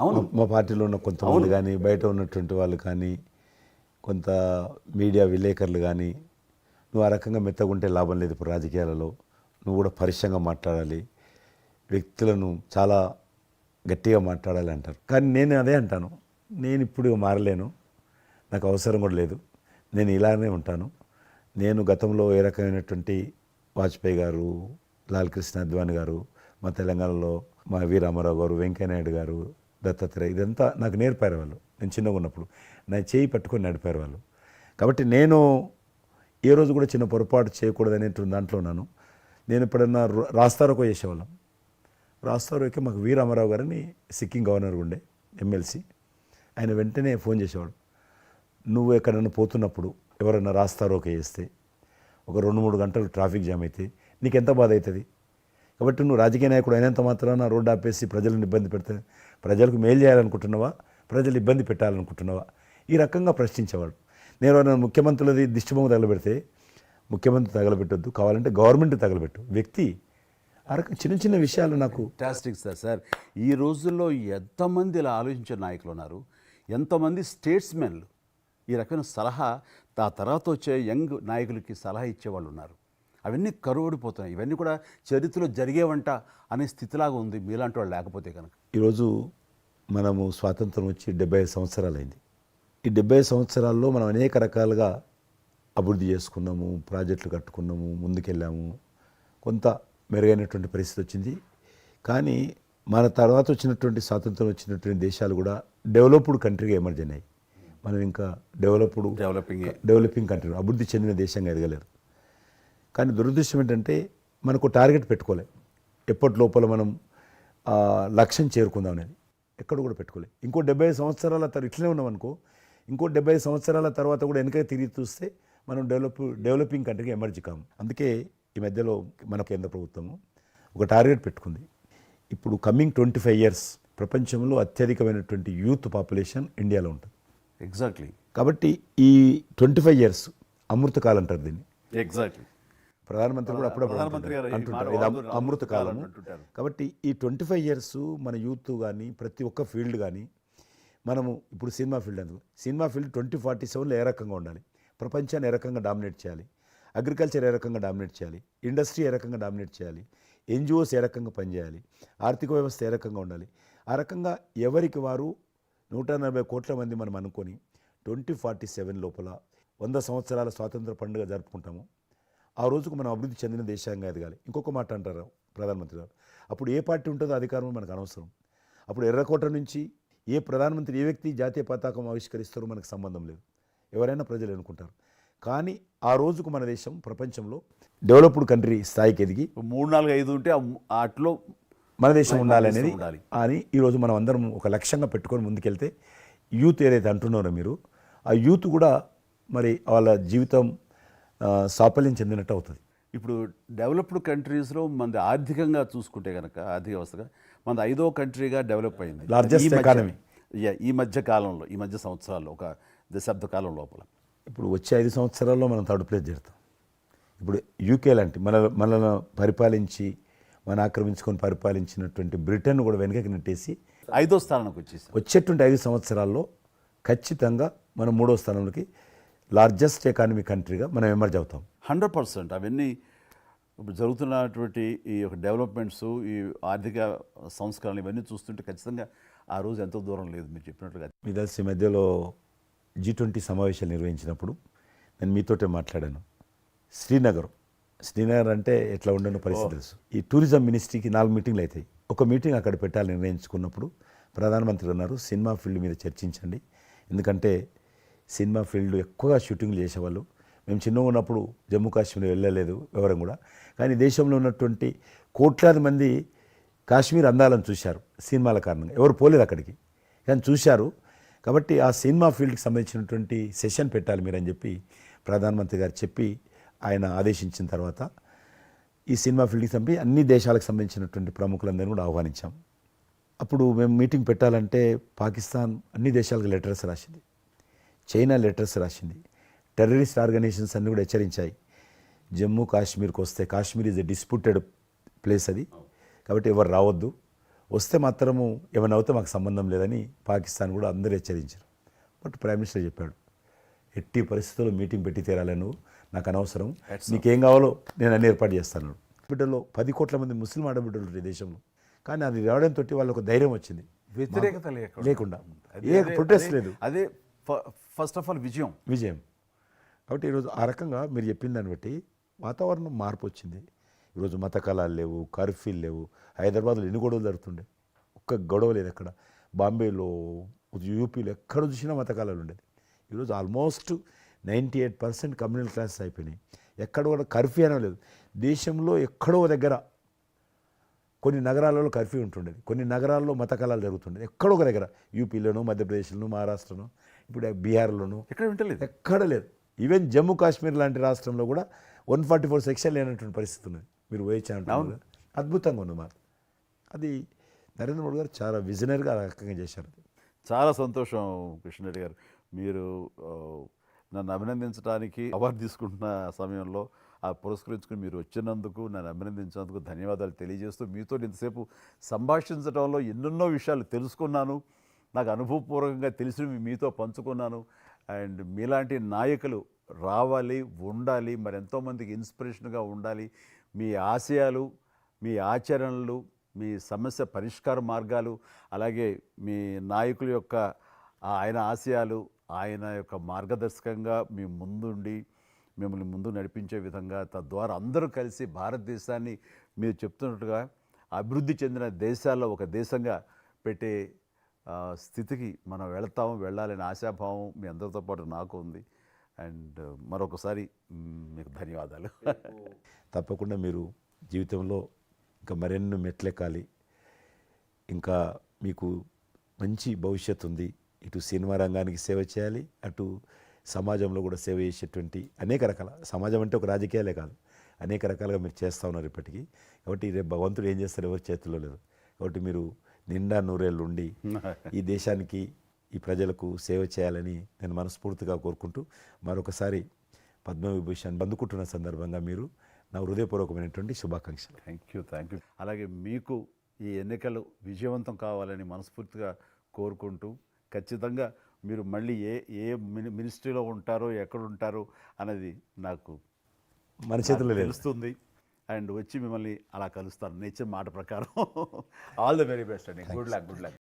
అవును. మా- పార్టీలో ఉన్న కొంతమంది కానీ బయట ఉన్నటువంటి వాళ్ళు కానీ కొంత మీడియా విలేకరులు కానీ నువ్వు ఆ రకంగా మెత్తగుంటే లాభం లేదు ఇప్పుడు రాజకీయాలలో. నువ్వు కూడా పరిశ్యంగా మాట్లాడాలి. వ్యక్తులను చాలా గట్టిగా మాట్లాడాలి అంటారు. కానీ నేను అదే అంటాను. నేను ఇప్పుడు మారలేను. నాకు అవసరం కూడా లేదు. నేను ఇలానే ఉంటాను. నేను గతంలో ఏ రకమైనటువంటి వాజ్పేయి గారు లాల్ కృష్ణ అద్వాని గారు మా తెలంగాణలో మా వి రామారావు గారు వెంకయ్యనాయుడు గారు దత్తాత్రేయ ఇదంతా నాకు నేర్పారు వాళ్ళు. నేను చిన్నగా ఉన్నప్పుడు నా చేయి పట్టుకొని నడిపారు వాళ్ళు. కాబట్టి నేను ఏ రోజు కూడా చిన్న పొరపాటు చేయకూడదు అనేటువంటి దాంట్లో ఉన్నాను. నేను ఎప్పుడన్నా రాస్తారోకో చేసేవాళ్ళం. రాస్తారోకే మాకు వి రామారావు గారని సిక్కిం గవర్నర్ ఉండే ఎమ్మెల్సీ. ఆయన వెంటనే ఫోన్ చేసేవాడు. నువ్వు ఎక్కడన్నా పోతున్నప్పుడు ఎవరైనా రాస్తారోకే చేస్తే ఒక రెండు మూడు గంటలు ట్రాఫిక్ జామ్ అయితే నీకు ఎంత బాధ అవుతుంది? కాబట్టి నువ్వు రాజకీయ నాయకుడు అయినంత మాత్రాన రోడ్డు ఆపేసి ప్రజలను ఇబ్బంది పెడితే ప్రజలకు మేలు చేయాలనుకుంటున్నావా? ప్రజలు ఇబ్బంది పెట్టాలనుకుంటున్నావా? ఈ రకంగా ప్రశ్నించేవాడు నేను ముఖ్యమంత్రులది దిష్టిబొమ్మ తగలబెడితే ముఖ్యమంత్రి తగలబెట్టొద్దు. కావాలంటే గవర్నమెంట్ తగలబెట్టు. వ్యక్తి ఆ రకం చిన్న చిన్న విషయాలు నాకు ఫ్యాంటాస్టిక్ సార్ సార్ ఈ రోజుల్లో ఎంతమంది ఇలా ఆలోచించే నాయకులు ఉన్నారు? ఎంతమంది స్టేట్స్మెన్లు ఈ రకమైన సలహా ఆ తర్వాత వచ్చే యంగ్ నాయకులకి సలహా ఇచ్చేవాళ్ళు ఉన్నారు. అవన్నీ కరువడిపోతున్నాయి ఇవన్నీ కూడా చరిత్రలో జరిగేవంట అనే స్థితిలాగా ఉంది మీలాంటి వాళ్ళు లేకపోతే కనుక. ఈరోజు మనము స్వాతంత్రం వచ్చి డెబ్బై ఐదు సంవత్సరాలైంది. ఈ డెబ్బై ఐదు సంవత్సరాల్లో మనం అనేక రకాలుగా అభివృద్ధి చేసుకున్నాము ప్రాజెక్టులు కట్టుకున్నాము ముందుకెళ్ళాము. కొంత మెరుగైనటువంటి పరిస్థితి వచ్చింది. కానీ మన తర్వాత వచ్చినటువంటి స్వాతంత్రం వచ్చినటువంటి దేశాలు కూడా డెవలప్డ్ కంట్రీగా ఎమర్జ్ అయినాయి. మనం ఇంకా డెవలప్డ్ డెవలపింగ్ డెవలపింగ్ కంట్రీ అభివృద్ధి చెందిన దేశంగా ఎదగలేరు. కానీ దురదృష్టం ఏంటంటే మనకు టార్గెట్ పెట్టుకోలే. ఎప్పటి లోపల మనం లక్ష్యం చేరుకుందాం అనేది. ఎక్కడ కూడా పెట్టుకోలే. ఇంకో డెబ్బై సంవత్సరాల తర్వాత ఇట్లనే ఉన్నాం అనుకో ఇంకో డెబ్బై సంవత్సరాల తర్వాత కూడా వెనక తిరిగి చూస్తే మనం డెవలప్ డెవలపింగ్ కంట్రీగా ఎమర్జీ కాము. అందుకే ఈ మధ్యలో మన కేంద్ర ప్రభుత్వము ఒక టార్గెట్ పెట్టుకుంది. ఇప్పుడు కమింగ్ ట్వంటీ ఫైవ్ ఇయర్స్ ప్రపంచంలో అత్యధికమైనటువంటి యూత్ పాపులేషన్ ఇండియాలో ఉంటుంది. ఎగ్జాక్ట్లీ కాబట్టి ఈ ట్వంటీ ఫైవ్ ఇయర్స్ అమృతకాలం అంటారు దీన్ని. ఎగ్జాక్ట్లీ ప్రధానమంత్రి కూడా అప్పుడప్పుడు అంటుంటారు. ఇది అమృత కాలం. కాబట్టి ఈ ట్వంటీ ఫైవ్ ఇయర్స్ మన యూత్ కానీ ప్రతి ఒక్క ఫీల్డ్ కానీ మనము ఇప్పుడు సినిమా ఫీల్డ్ అందుకు. సినిమా ఫీల్డ్ ట్వంటీ ఫార్టీ సెవెన్లో ఏ రకంగా ఉండాలి? ప్రపంచాన్ని ఏ రకంగా డామినేట్ చేయాలి? అగ్రికల్చర్ ఏ రకంగా డామినేట్ చేయాలి? ఇండస్ట్రీ ఏ రకంగా డామినేట్ చేయాలి? ఎన్జిఓస్ ఏ రకంగా పనిచేయాలి? ఆర్థిక వ్యవస్థ ఏ రకంగా ఉండాలి? ఆ రకంగా ఎవరికి వారు నూట నలభై కోట్ల మంది మనం అనుకొని ట్వంటీ ఫార్టీ సెవెన్ లోపల వంద సంవత్సరాల స్వాతంత్ర పండుగ జరుపుకుంటాము. ఆ రోజుకు మనం అభివృద్ధి చెందిన దేశంగా ఎదగాలి. ఇంకొక మాట అంటారు ప్రధానమంత్రి గారు. అప్పుడు ఏ పార్టీ ఉంటుందో అధికారం మనకు అనవసరం. అప్పుడు ఎర్రకోట నుంచి ఏ ప్రధానమంత్రి ఏ వ్యక్తి జాతీయ పతాకం ఆవిష్కరిస్తారో మనకు సంబంధం లేదు. ఎవరైనా ప్రజలు అనుకుంటారు. కానీ ఆ రోజుకు మన దేశం ప్రపంచంలో డెవలప్డ్ కంట్రీ స్థాయికి ఎదిగి మూడు నాలుగు ఐదు ఉంటే వాటిలో మన దేశం ఉండాలి అనేది ఉండాలి. అని ఈరోజు మనం అందరం ఒక లక్ష్యంగా పెట్టుకొని ముందుకెళ్తే యూత్ ఏదైతే అంటున్నారో మీరు ఆ యూత్ కూడా మరి వాళ్ళ జీవితం సాఫల్యం చెందినట్టు అవుతుంది. ఇప్పుడు డెవలప్డ్ కంట్రీస్లో మనది ఆర్థికంగా చూసుకుంటే కనుక ఆర్థిక వ్యవస్థగా మనది ఐదో కంట్రీగా డెవలప్ అయింది. economy. Yeah, ఈ మధ్య కాలంలో ఈ మధ్య సంవత్సరాల్లో ఒక దశాబ్ద కాలం లోపల. ఇప్పుడు వచ్చే ఐదు సంవత్సరాల్లో మనం థర్డ్ ప్లేస్ చేరుతాం. ఇప్పుడు యూకే లాంటి మన మనల్ని పరిపాలించి మన ఆక్రమించుకొని పరిపాలించినటువంటి బ్రిటన్ కూడా వెనకకి నెట్టేసి ఐదో స్థానానికి వచ్చేసాం వచ్చేటువంటి ఐదు సంవత్సరాల్లో ఖచ్చితంగా మనం మూడో స్థానంలోకి లార్జెస్ట్ ఎకానమీ కంట్రీగా మనం ఎమర్జ్ అవుతాం. Hundred percent. అవన్నీ ఇప్పుడు జరుగుతున్నటువంటి ఈ యొక్క డెవలప్మెంట్స్ ఈ ఆర్థిక సంస్కరణలు ఇవన్నీ చూస్తుంటే ఖచ్చితంగా ఆ రోజు ఎంతో దూరం లేదు మీరు చెప్పినట్లుగా మీ తెలిసి మధ్యలో జీ ట్వంటీ సమావేశాలు నిర్వహించినప్పుడు నేను మీతోటే మాట్లాడాను. శ్రీనగర్. శ్రీనగర్ అంటే ఎట్లా ఉండనో పరిస్థితి తెలుసు. ఈ టూరిజం మినిస్ట్రీకి నాలుగు మీటింగ్లు అవుతాయి. ఒక మీటింగ్ అక్కడ పెట్టాలని నిర్ణయించుకున్నప్పుడు ప్రధానమంత్రి అన్నారు సినిమా ఫీల్డ్ మీద చర్చించండి. ఎందుకంటే సినిమా ఫీల్డ్ ఎక్కువగా షూటింగ్లు చేసేవాళ్ళు. మేము చిన్నగా ఉన్నప్పుడు జమ్మూ కాశ్మీర్ వెళ్ళలేదు వివరం కూడా. కానీ దేశంలో ఉన్నటువంటి కోట్లాది మంది కాశ్మీర్ అందాలను చూశారు సినిమాల కారణంగా. ఎవరు పోలేదు అక్కడికి. కానీ చూశారు. కాబట్టి ఆ సినిమా ఫీల్డ్కి సంబంధించినటువంటి సెషన్ పెట్టాలి మీరని చెప్పి ప్రధానమంత్రి గారు చెప్పి ఆయన ఆదేశించిన తర్వాత ఈ సినిమా ఫీల్డ్కి సంబంధించి అన్ని దేశాలకు సంబంధించినటువంటి ప్రముఖులందరినీ కూడా ఆహ్వానించాం. అప్పుడు మేము మీటింగ్ పెట్టాలంటే పాకిస్తాన్ అన్ని దేశాలకు లెటర్స్ రాసింది. చైనా లెటర్స్ రాసింది. టెర్రరిస్ట్ ఆర్గనైజేషన్స్ అన్ని కూడా హెచ్చరించాయి. జమ్మూ కాశ్మీర్కి వస్తే Kashmir is a disputed place అది. కాబట్టి ఎవరు రావద్దు. వస్తే మాత్రము ఏమైనా అవుతే మాకు సంబంధం లేదని పాకిస్తాన్ కూడా అందరూ హెచ్చరించారు. బట్ ప్రైమ్ మినిస్టర్ చెప్పాడు ఎట్టి పరిస్థితుల్లో మీటింగ్ పెట్టి తీరాలి నువ్వు నాకు అనవసరం. నీకేం కావాలో నేను అన్ని ఏర్పాటు చేస్తాను. బిడ్డలో పది కోట్ల మంది ముస్లిం ఆడబిడ్డలు ఈ దేశంలో. కానీ అది రావడంతో వాళ్ళకు ధైర్యం వచ్చింది. వ్యతిరేకత లేకుండా. ఏ ప్రొటెస్ట్ లేదు. అదే ఫస్ట్ ఆఫ్ ఆల్ విజయం. విజయం. కాబట్టి ఈరోజు ఆ రకంగా మీరు చెప్పిన దాన్ని బట్టి వాతావరణం మార్పు వచ్చింది. ఈరోజు మత కళాలు లేవు కర్ఫ్యూలు లేవు. హైదరాబాద్లో ఎన్ని గొడవలు జరుగుతుండే? ఒక్క గొడవ లేదు అక్కడ బాంబేలో యూపీలో ఎక్కడ చూసినా మత కళాలు ఉండేది. ఈరోజు almost ninety eight percent communal classes అయిపోయినాయి. ఎక్కడ కూడా కర్ఫ్యూ అనే లేదు. దేశంలో ఎక్కడో దగ్గర కొన్ని నగరాలలో కర్ఫ్యూ ఉంటుండేది. కొన్ని నగరాల్లో మత కళాలు జరుగుతుండేది. ఎక్కడో ఒక దగ్గర. యూపీలోను మధ్యప్రదేశ్లోను మహారాష్ట్రను ఇప్పుడు బీహార్లోను ఎక్కడ వింటలేదు? ఎక్కడ లేదు. ఈవెన్ జమ్మూ కాశ్మీర్ లాంటి రాష్ట్రంలో కూడా వన్ ఫార్టీ ఫోర్ సెక్షన్ లేనటువంటి పరిస్థితి ఉన్నది. మీరు కదా. అద్భుతంగా ఉంది మాట అది నరేంద్ర మోడీ గారు చాలా విజనరీగా ఆ రకంగా చేశారు చాలా సంతోషం కృష్ణరెడ్డి గారు. మీరు నన్ను అభినందించడానికి అవార్డు తీసుకుంటున్న సమయంలో ఆ పురస్కరించుకుని మీరు వచ్చినందుకు నన్ను అభినందించినందుకు ధన్యవాదాలు తెలియజేస్తూ మీతో ఇంతసేపు సంభాషించడంలో ఎన్నెన్నో విషయాలు తెలుసుకున్నాను. నాకు అనుభవపూర్వకంగా తెలిసినవి మీతో పంచుకున్నాను. అండ్ మీలాంటి నాయకులు రావాలి ఉండాలి మరి ఎంతోమందికి ఇన్స్పిరేషన్గా ఉండాలి. మీ ఆశయాలు మీ ఆచరణలు మీ సమస్య పరిష్కార మార్గాలు అలాగే మీ నాయకుల యొక్క ఆయన ఆశయాలు ఆయన యొక్క మార్గదర్శకంగా మీ ముందుండి మిమ్మల్ని ముందు నడిపించే విధంగా తద్వారా అందరూ కలిసి భారతదేశాన్ని మీరు చెప్తున్నట్టుగా అభివృద్ధి చెందిన దేశాల్లో ఒక దేశంగా పెట్టే స్థితికి మనం వెళతాము వెళ్ళాలనే ఆశాభావం మీ అందరితో పాటు నాకు ఉంది. అండ్ మరొకసారి మీకు ధన్యవాదాలు. తప్పకుండా మీరు జీవితంలో ఇంకా మరెన్నో మెట్లెక్కాలి. ఇంకా మీకు మంచి భవిష్యత్తు ఉంది. ఇటు సినిమా రంగానికి సేవ చేయాలి. అటు సమాజంలో కూడా సేవ చేసేటువంటి అనేక రకాల సమాజం అంటే ఒక రాజకీయాలే కాదు. అనేక రకాలుగా మీరు చేస్తూ ఉన్నారు ఇప్పటికీ. కాబట్టి రేపు భగవంతుడు ఏం చేస్తారు ఎవరి చేతుల్లో లేదు. కాబట్టి మీరు నిండా నూరేళ్ళు ఉండి ఈ దేశానికి ఈ ప్రజలకు సేవ చేయాలని నేను మనస్ఫూర్తిగా కోరుకుంటూ మరొకసారి పద్మవిభూషణ్ అందుకుంటున్న సందర్భంగా మీరు నా హృదయపూర్వకమైనటువంటి శుభాకాంక్షలు. థ్యాంక్ యూ థ్యాంక్ యూ అలాగే మీకు ఈ ఎన్నికలు విజయవంతం కావాలని మనస్ఫూర్తిగా కోరుకుంటూ ఖచ్చితంగా మీరు మళ్ళీ ఏ ఏ మిని మినిస్ట్రీలో ఉంటారో ఎక్కడ ఉంటారో అనేది నాకు మన చేతుల్లో లేదు. తెలుస్తుంది. అండ్ వచ్చి మిమ్మల్ని అలా కలుస్తాను. నేర్చిన మాట ప్రకారం. ఆల్ ద వెరీ బెస్ట్ అండి. Good luck good luck